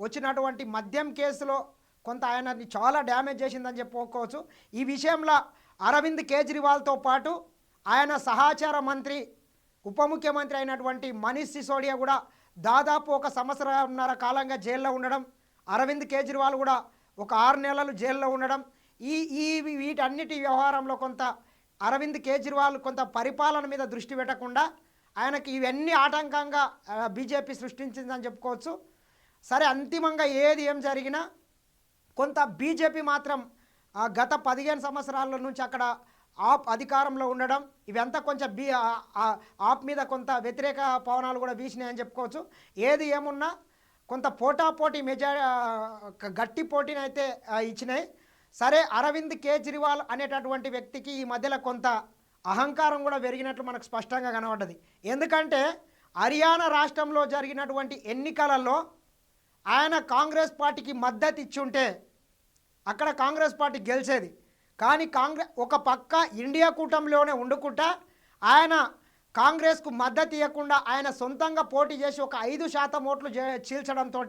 వచ్చినటువంటి మద్యం కేసులో కొంత ఆయనని చాలా డ్యామేజ్ చేసిందని చెప్పుకోవచ్చు ఈ విషయంలో అరవింద్ కేజ్రీవాల్తో పాటు ఆయన సహచార మంత్రి ఉప ముఖ్యమంత్రి అయినటువంటి మనీష్ సిసోడియా కూడా దాదాపు ఒక సంవత్సరంన్నర కాలంగా జైల్లో ఉండడం అరవింద్ కేజ్రీవాల్ కూడా ఒక ఆరు నెలలు జైల్లో ఉండడం ఈ ఈ వీటన్నిటి వ్యవహారంలో కొంత అరవింద్ కేజ్రీవాల్ కొంత పరిపాలన మీద దృష్టి పెట్టకుండా ఆయనకి ఇవన్నీ ఆటంకంగా బీజేపీ సృష్టించిందని చెప్పుకోవచ్చు. సరే అంతిమంగా ఏది ఏం జరిగినా కొంత బీజేపీ మాత్రం గత పదిహేను సంవత్సరాల నుంచి అక్కడ ఆప్ అధికారంలో ఉండడం ఇవంతా కొంచెం బీ ఆప్ మీద కొంత వ్యతిరేక పవనాలు కూడా వీసినాయని చెప్పుకోవచ్చు. ఏది ఏమున్నా కొంత పోటాపోటీ మెజా గట్టి పోటీని అయితే ఇచ్చినాయి. సరే అరవింద్ కేజ్రీవాల్ అనేటటువంటి వ్యక్తికి ఈ మధ్యలో కొంత అహంకారం కూడా పెరిగినట్లు మనకు స్పష్టంగా కనబడ్డది. ఎందుకంటే హర్యానా రాష్ట్రంలో జరిగినటువంటి ఎన్నికలలో ఆయన కాంగ్రెస్ పార్టీకి మద్దతు ఇచ్చుంటే అక్కడ కాంగ్రెస్ పార్టీ గెలిచేది. కానీ కాంగ్రెస్ ఒక పక్క ఇండియా కూటమిలోనే ఉండుకుంటా ఆయన కాంగ్రెస్కు మద్దతు ఇవ్వకుండా ఆయన సొంతంగా పోటీ చేసి ఒక ఐదు శాతం ఓట్లు చే- చీల్చడంతో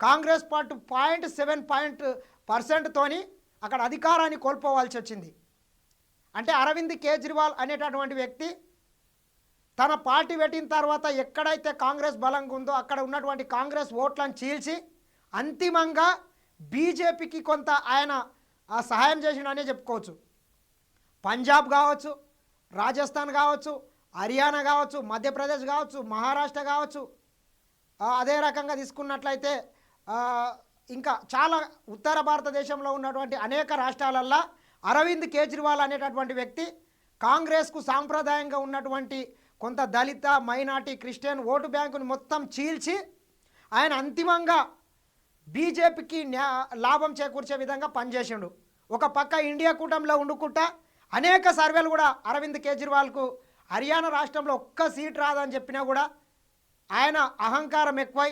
Congress party point seven point పర్సెంట్తోని అక్కడ అధికారాన్ని కోల్పోవాల్సి వచ్చింది అంటే అరవింద్ కేజ్రీవాల్ అనేటటువంటి వ్యక్తి తన పార్టీ పెట్టిన తర్వాత ఎక్కడైతే కాంగ్రెస్ బలంగా ఉందో అక్కడ ఉన్నటువంటి కాంగ్రెస్ ఓట్లను చీల్చి అంతిమంగా బీజేపీకి కొంత ఆయన సహాయం చేసిండనే చెప్పుకోవచ్చు. పంజాబ్ కావచ్చు రాజస్థాన్ కావచ్చు హర్యానా కావచ్చు మధ్యప్రదేశ్ కావచ్చు మహారాష్ట్ర కావచ్చు. అదే రకంగా తీసుకున్నట్లయితే ఇంకా చాలా ఉత్తర భారతదేశంలో ఉన్నటువంటి అనేక రాష్ట్రాలల్లో అరవింద్ కేజ్రీవాల్ అనేటటువంటి వ్యక్తి కాంగ్రెస్కు సాంప్రదాయంగా ఉన్నటువంటి కొంత దళిత మైనార్టీ క్రిస్టియన్ ఓటు బ్యాంకును మొత్తం చీల్చి ఆయన అంతిమంగా బీజేపీకి లాభం చేకూర్చే విధంగా పనిచేసిండు. ఒక పక్క ఇండియా కూటమిలో ఉండుకుంటా అనేక సర్వేలు కూడా అరవింద్ కేజ్రీవాల్కు హర్యానా రాష్ట్రంలో ఒక్క సీట్ రాదని చెప్పినా కూడా ఆయన అహంకారం ఎక్కువై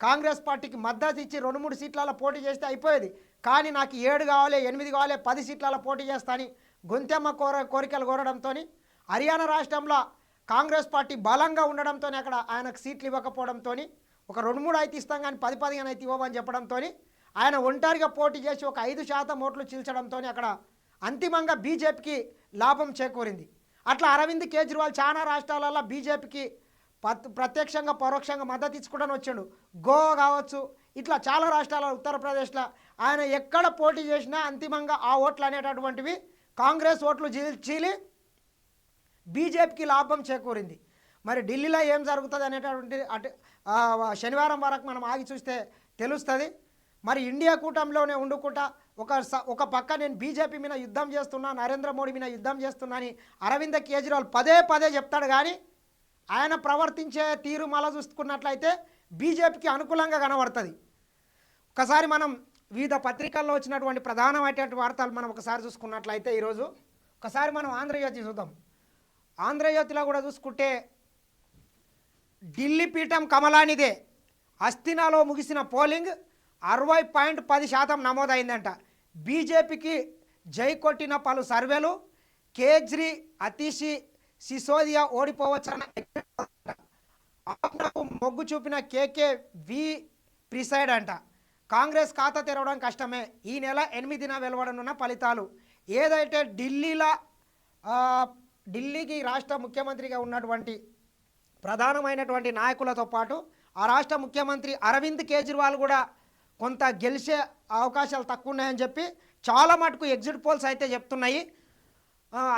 కాంగ్రెస్ పార్టీకి మద్దతు ఇచ్చి రెండు మూడు సీట్లలో పోటీ చేస్తే అయిపోయేది. కానీ నాకు ఏడు కావాలి ఎనిమిది కావాలి పది సీట్లలో పోటీ చేస్తాని గొంతెమ్మ కోర కోరికలు కోరడంతో హర్యానా రాష్ట్రంలో కాంగ్రెస్ పార్టీ బలంగా ఉండడంతో అక్కడ ఆయనకు సీట్లు ఇవ్వకపోవడంతో ఒక రెండు మూడు అయితే ఇస్తాం కానీ పది పదిహేను అయితే ఇవ్వమని చెప్పడంతో ఆయన ఒంటరిగా పోటీ చేసి ఒక ఐదు శాతం ఓట్లు చీల్చడంతో అక్కడ అంతిమంగా బీజేపీకి లాభం చేకూరింది. అట్లా అరవింద్ కేజ్రీవాల్ చాలా రాష్ట్రాలలో బీజేపీకి పత్ ప్రత్యక్షంగా పరోక్షంగా మద్దతు ఇచ్చుకుంటాను వచ్చాడు. గోవా కావచ్చు ఇట్లా చాలా రాష్ట్రాల ఉత్తరప్రదేశ్లో ఆయన ఎక్కడ పోటీ చేసినా అంతిమంగా ఆ ఓట్లు అనేటటువంటివి కాంగ్రెస్ ఓట్లు చీలి బీజేపీకి లాభం చేకూరింది. మరి ఢిల్లీలో ఏం జరుగుతుంది అనేటటువంటి అటు శనివారం వరకు మనం ఆగి చూస్తే తెలుస్తుంది. మరి ఇండియా కూటమిలోనే ఉండుకుంటా ఒక స- ఒక పక్క నేను బీజేపీ మీద యుద్ధం చేస్తున్నా నరేంద్ర మోడీ మీద యుద్ధం చేస్తున్నా అని అరవింద్ కేజ్రీవాల్ పదే పదే చెప్తాడు కానీ ఆయన ప్రవర్తించే తీరు మల చూసుకున్నట్లయితే బీజేపీకి అనుకూలంగా కనబడుతుంది. ఒకసారి మనం వివిధ పత్రికల్లో వచ్చినటువంటి ప్రధానమైనటువంటి వార్తలు మనం ఒకసారి చూసుకున్నట్లయితే ఈరోజు ఒకసారి మనం ఆంధ్రజ్యోతి చూద్దాం. ఆంధ్రజ్యోతిలో కూడా చూసుకుంటే ఢిల్లీ పీఠం కమలానిదే. అస్థినాలో ముగిసిన పోలింగ్ అరవై పాయింట్ పది శాతం నమోదైందంట. బీజేపీకి జై కొట్టిన పలు సర్వేలు కేజ్రీ అతీషి సిసోదియా ఓడిపోవచ్చన్న ఆప్నకు మొగ్గు చూపిన కేకే వి ప్రిసైడ్ అంట. కాంగ్రెస్ ఖాతా తెరవడం కష్టమే. ఈ నెల ఎనిమిదిన వెలువడనున్న ఫలితాలు. ఏదైతే ఢిల్లీలో ఢిల్లీకి రాష్ట్ర ముఖ్యమంత్రిగా ఉన్నటువంటి ప్రధానమైనటువంటి నాయకులతో పాటు ఆ రాష్ట్ర ముఖ్యమంత్రి అరవింద్ కేజ్రీవాల్ కూడా కొంత గెలిచే అవకాశాలు తక్కువ ఉన్నాయని చెప్పి చాలా మటుకు ఎగ్జిట్ పోల్స్ అయితే చెప్తున్నాయి.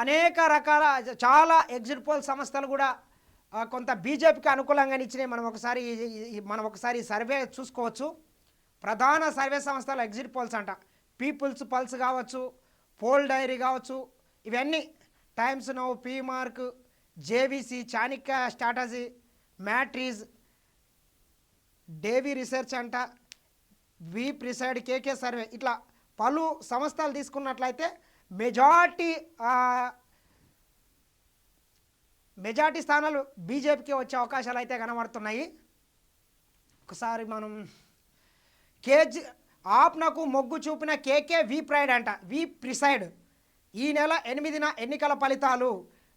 అనేక రకాల చాలా ఎగ్జిట్ పోల్ సంస్థలు కూడా కొంత బీజేపీకి అనుకూలంగా ఇచ్చినాయి మనం ఒకసారి మనం ఒకసారి సర్వే చూసుకోవచ్చు. ప్రధాన సర్వే సంస్థలు ఎగ్జిట్ పోల్స్ అంట. పీపుల్స్ పల్స్ కావచ్చు పోల్ డైరీ కావచ్చు ఇవన్నీ Times Now P Marq JVC Chanakya strategy Matrize DV research అంట వి ప్రిసైడ్ కేకే సర్వే. ఇట్లా పలు సంస్థలు తీసుకున్నట్లయితే మెజార్టీ మెజార్టీ స్థానాలు బీజేపీకి వచ్చే అవకాశాలు అయితే కనబడుతున్నాయి. ఒకసారి మనం కేజ్ ఆప్నకు మొగ్గు చూపిన కేకే వి ప్రైడ్ అంట. We preside. ఈ నెల ఎనిమిదిన ఎన్నికల ఫలితాలు.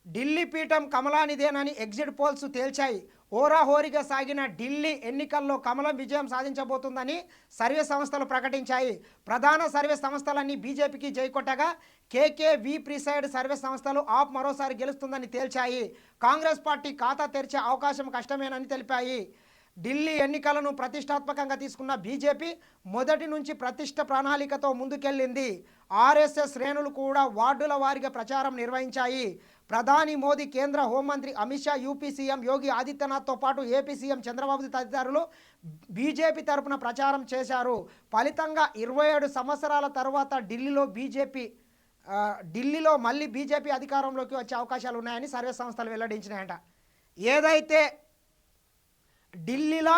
ఢిల్లీ పీఠం కమలానిదేనని ఎగ్జిట్ పోల్స్ తేల్చాయి. హోరాహోరీగా సాగిన ఢిల్లీ ఎన్నికల్లో కమలం విజయం సాధించబోతుందని సర్వే సంస్థలు ప్రకటించాయి. ప్రధాన సర్వే సంస్థలన్నీ బీజేపీకి జైకొట్టగా కేకేవి ప్రిసైడ్ సర్వే సంస్థలు ఆప్ మరోసారి గెలుస్తుందని తేల్చాయి. కాంగ్రెస్ పార్టీ ఖాతా తెరిచే అవకాశం కష్టమేనని తెలిపాయి. ఢిల్లీ ఎన్నికలను ప్రతిష్టాత్మకంగా తీసుకున్న బీజేపీ మొదటి నుంచి ప్రతిష్ట ప్రణాళికతో ముందుకెళ్ళింది. ఆర్ఎస్ఎస్ శ్రేణులు కూడా వార్డుల వారిగా ప్రచారం నిర్వహించాయి. ప్రధాని మోదీ కేంద్ర హోంమంత్రి అమిత్ షా యూపీ సీఎం యోగి ఆదిత్యనాథ్తో పాటు ఏపీ సీఎం చంద్రబాబు తదితరులు బీజేపీ తరపున ప్రచారం చేశారు. ఫలితంగా ఇరవై ఏడు సంవత్సరాల తర్వాత ఢిల్లీలో బీజేపీ ఢిల్లీలో మళ్ళీ బీజేపీ అధికారంలోకి వచ్చే అవకాశాలు ఉన్నాయని సర్వే సంస్థలు వెల్లడించినాయంట. ఏదైతే ఢిల్లీలో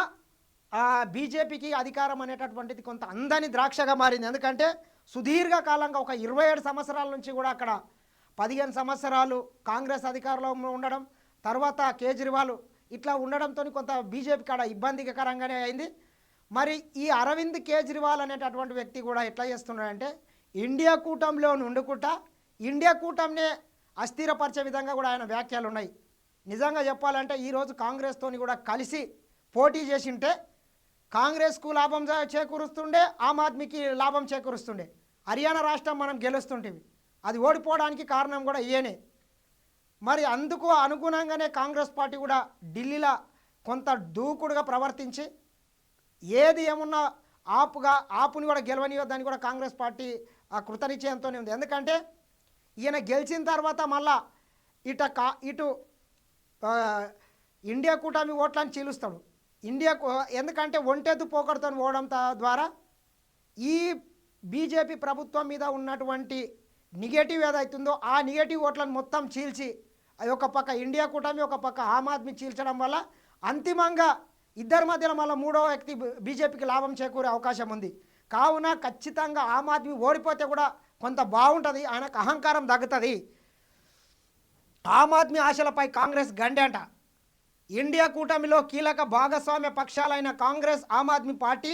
బీజేపీకి అధికారం అనేటటువంటిది కొంత అందని ద్రాక్షగా మారింది. ఎందుకంటే సుదీర్ఘకాలంగా ఒక ఇరవై ఏడు సంవత్సరాల నుంచి కూడా అక్కడ పదిహేను సంవత్సరాలు కాంగ్రెస్ అధికారంలో ఉండడం తర్వాత కేజ్రీవాల్ ఇట్లా ఉండడంతో కొంత బీజేపీ కాడ ఇబ్బందికరంగానే అయింది. మరి ఈ అరవింద్ కేజ్రీవాల్ అనేటటువంటి వ్యక్తి కూడా ఎట్లా చేస్తున్నాడంటే ఇండియా కూటమిలో ఉండుకుంటా ఇండియా కూటమినే అస్థిరపరిచే విధంగా కూడా ఆయన వ్యాఖ్యలు ఉన్నాయి నిజంగా చెప్పాలంటే ఈరోజు కాంగ్రెస్తోని కూడా కలిసి పోటీ చేసింటే కాంగ్రెస్కు లాభం చేకూరుస్తుండే ఆమ్ ఆద్మీకి లాభం చేకూరుస్తుండే. హర్యానా రాష్ట్రం మనం గెలుస్తుంటేవి. అది ఓడిపోవడానికి కారణం కూడా ఇయనే మరి అందుకు అనుగుణంగానే కాంగ్రెస్ పార్టీ కూడా ఢిల్లీలో కొంత దూకుడుగా ప్రవర్తించి ఏది ఏమున్నా ఆపుగా ఆపుని కూడా గెలవనియొద్దని కూడా కాంగ్రెస్ పార్టీ ఆ కృతనిశ్చయంతోనే ఉంది. ఎందుకంటే ఈయన గెలిచిన తర్వాత మళ్ళా ఇట కా ఇటు ఇండియా కూటమి ఓట్లని చీలుస్తాడు. ఇండియాకు ఎందుకంటే ఒంటెద్దు పోకడతో ఓడంత ద్వారా ఈ బీజేపీ ప్రభుత్వం మీద ఉన్నటువంటి నెగటివ్ ఏదైతుందో ఆ నెగటివ్ ఓట్లను మొత్తం చీల్చి అది ఒక పక్క ఇండియా కూటమి ఒక పక్క ఆమ్ ఆద్మీ చీల్చడం వల్ల అంతిమంగా ఇద్దరి మధ్యలో మళ్ళీ మూడో వ్యక్తి బీజేపీకి లాభం చేకూరే అవకాశం ఉంది. కావున ఖచ్చితంగా ఆమ్ ఆద్మీ ఓడిపోతే కూడా కొంత బాగుంటుంది ఆయనకు అహంకారం తగ్గుతుంది. ఆమ్ ఆద్మీ ఆశలపై కాంగ్రెస్ గండేంట. ఇండియా కూటమిలో కీలక భాగస్వామ్య పక్షాలైన కాంగ్రెస్ ఆమ్ ఆద్మీ పార్టీ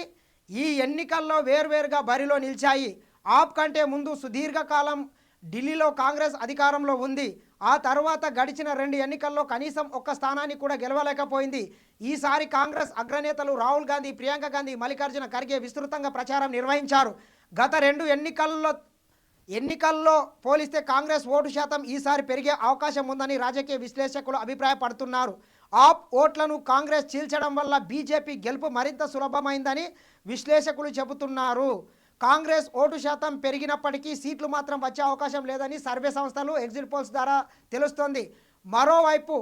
ఈ ఎన్నికల్లో వేర్వేరుగా బరిలో నిలిచాయి. ఆప్ కంటే ముందు సుదీర్ఘకాలం ఢిల్లీలో కాంగ్రెస్ అధికారంలో ఉంది. ఆ తర్వాత గడిచిన రెండు ఎన్నికల్లో కనీసం ఒక్క స్థానాన్ని కూడా గెలవలేకపోయింది. ఈసారి కాంగ్రెస్ అగ్రనేతలు రాహుల్ గాంధీ ప్రియాంక గాంధీ మల్లికార్జున ఖర్గే విస్తృతంగా ప్రచారం నిర్వహించారు. గత రెండు ఎన్నికల్లో ఎన్నికల్లో పోలిస్తే కాంగ్రెస్ ఓటు శాతం ఈసారి పెరిగే అవకాశం ఉందని రాజకీయ విశ్లేషకులు అభిప్రాయపడుతున్నారు. ఆప్ ఓట్లను కాంగ్రెస్ చీల్చడం వల్ల బీజేపీ గెలుపు మరింత సులభమైందని విశ్లేషకులు చెబుతున్నారు. కాంగ్రెస్ ఓటు శాతం పెరిగినప్పటికీ సీట్లు మాత్రం వచ్చే అవకాశం లేదని సర్వే సంస్థలు ఎగ్జిట్ పోల్స్ ద్వారా తెలుస్తోంది. మరోవైపు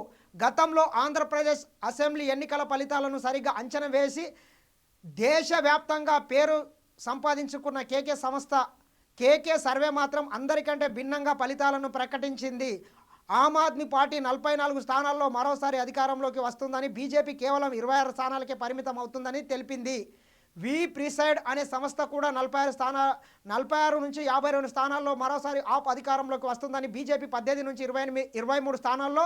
గతంలో ఆంధ్రప్రదేశ్ అసెంబ్లీ ఎన్నికల ఫలితాలను సరిగ్గా అంచనా వేసి దేశవ్యాప్తంగా పేరు సంపాదించుకున్న కేకే సంస్థ కేకే సర్వే మాత్రం అందరికంటే భిన్నంగా ఫలితాలను ప్రకటించింది. ఆమ్ ఆద్మీ పార్టీ నలభై నాలుగు స్థానాల్లో మరోసారి అధికారంలోకి వస్తుందని బీజేపీ కేవలం ఇరవై ఆరు స్థానాలకే పరిమితం అవుతుందని తెలిపింది. వి ప్రిసైడ్ అనే సంస్థ కూడా నలభై ఆరు స్థాన నలభై ఆరు నుంచి యాభై రెండు స్థానాల్లో మరోసారి ఆప్ అధికారంలోకి వస్తుందని బీజేపీ పద్దెనిమిది నుంచి ఇరవై ఎనిమిది ఇరవై మూడు స్థానాల్లో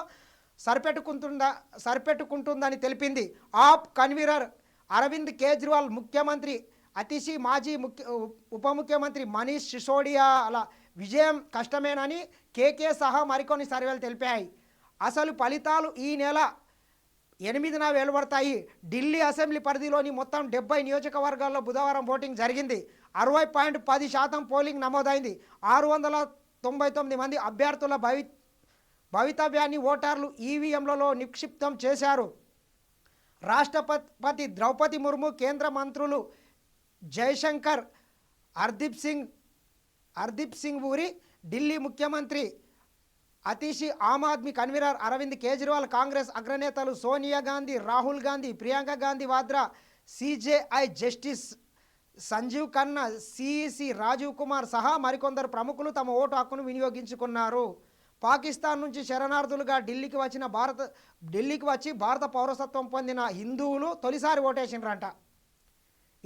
సరిపెట్టుకుంటుందా సరిపెట్టుకుంటుందని తెలిపింది. ఆప్ కన్వీనర్ అరవింద్ కేజ్రీవాల్ ముఖ్యమంత్రి అతిశి మాజీ ముఖ్య ఉప ముఖ్యమంత్రి మనీష్ సిసోడియా అలా విజయం కష్టమేనని కేకే సహా మరికొన్ని సర్వేలు తెలిపాయి. అసలు ఫలితాలు ఈ నెల ఎనిమిదిన వెలువడతాయి. ఢిల్లీ అసెంబ్లీ పరిధిలోని మొత్తం డెబ్బై నియోజకవర్గాల్లో బుధవారం ఓటింగ్ జరిగింది. అరవై పాయింట్ పది శాతం పోలింగ్ నమోదైంది. ఆరు వందల తొంభై తొమ్మిది మంది అభ్యర్థుల భవి భవితవ్యాన్ని ఓటర్లు ఈవీఎంలలో నిక్షిప్తం చేశారు. రాష్ట్రపతి ద్రౌపది ముర్ము కేంద్ర మంత్రులు జయశంకర్ హర్దీప్ సింగ్ హర్దీప్ సింగ్ ఊరి ఢిల్లీ ముఖ్యమంత్రి Atishi Aam Aadmi convener Arvind Kejriwal Congress అగ్రనేతలు Sonia Gandhi Rahul Gandhi Priyanka Gandhi Vadra CJI justice Sanjiv Khanna CEC Rajiv Kumar సహా మరికొందరు ప్రముఖులు తమ ఓటు హక్కును వినియోగించుకున్నారు. పాకిస్తాన్ నుంచి శరణార్థులుగా ఢిల్లీకి వచ్చిన భారత ఢిల్లీకి వచ్చి భారత పౌరసత్వం పొందిన హిందువులు తొలిసారి ఓటేసిండ్రంట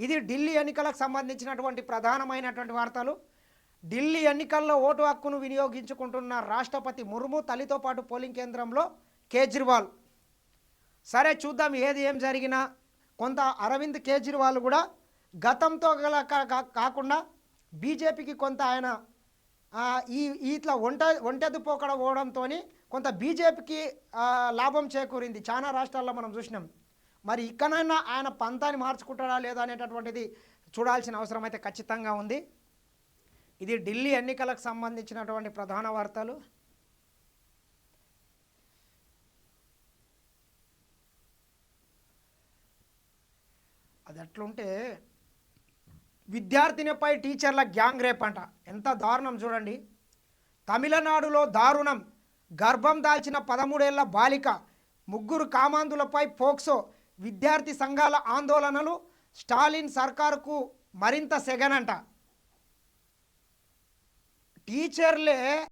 ఇది ఢిల్లీ ఎన్నికలకు సంబంధించినటువంటి ప్రధానమైనటువంటి వార్తలు. ఢిల్లీ ఎన్నికల్లో ఓటు హక్కును వినియోగించుకుంటున్న రాష్ట్రపతి ముర్ము తల్లితో పాటు పోలింగ్ కేంద్రంలో కేజ్రీవాల్. సరే చూద్దాం ఏది ఏం జరిగినా. కొంత అరవింద్ కేజ్రీవాల్ కూడా గతంతో గల కా- కా- కాకుండా బీజేపీకి కొంత ఆయన ఈ ఇట్లా ఒంట ఒంటెద్దు పోకడ పోవడంతో కొంత బీజేపీకి లాభం చేకూరింది. చాలా రాష్ట్రాల్లో మనం చూసినాం. మరి ఇక్కడైనా ఆయన పంతాన్ని మార్చుకుంటాడా లేదా అనేటటువంటిది చూడాల్సిన అవసరం అయితే ఖచ్చితంగా ఉంది. ఇది ఢిల్లీ ఎన్నికలకు సంబంధించినటువంటి ప్రధాన వార్తలు. అది ఎట్లుంటే విద్యార్థినిపై టీచర్ల గ్యాంగ్ రేప్ అంట. ఎంత దారుణం చూడండి. తమిళనాడులో దారుణం. గర్భం దాల్చిన పదమూడేళ్ళ బాలిక ముగ్గురు కామాంధులపై పోక్సో విద్యార్థి సంఘాల ఆందోళనలు స్టాలిన్ సర్కారుకు మరింత సెగనంట. టీచర్లే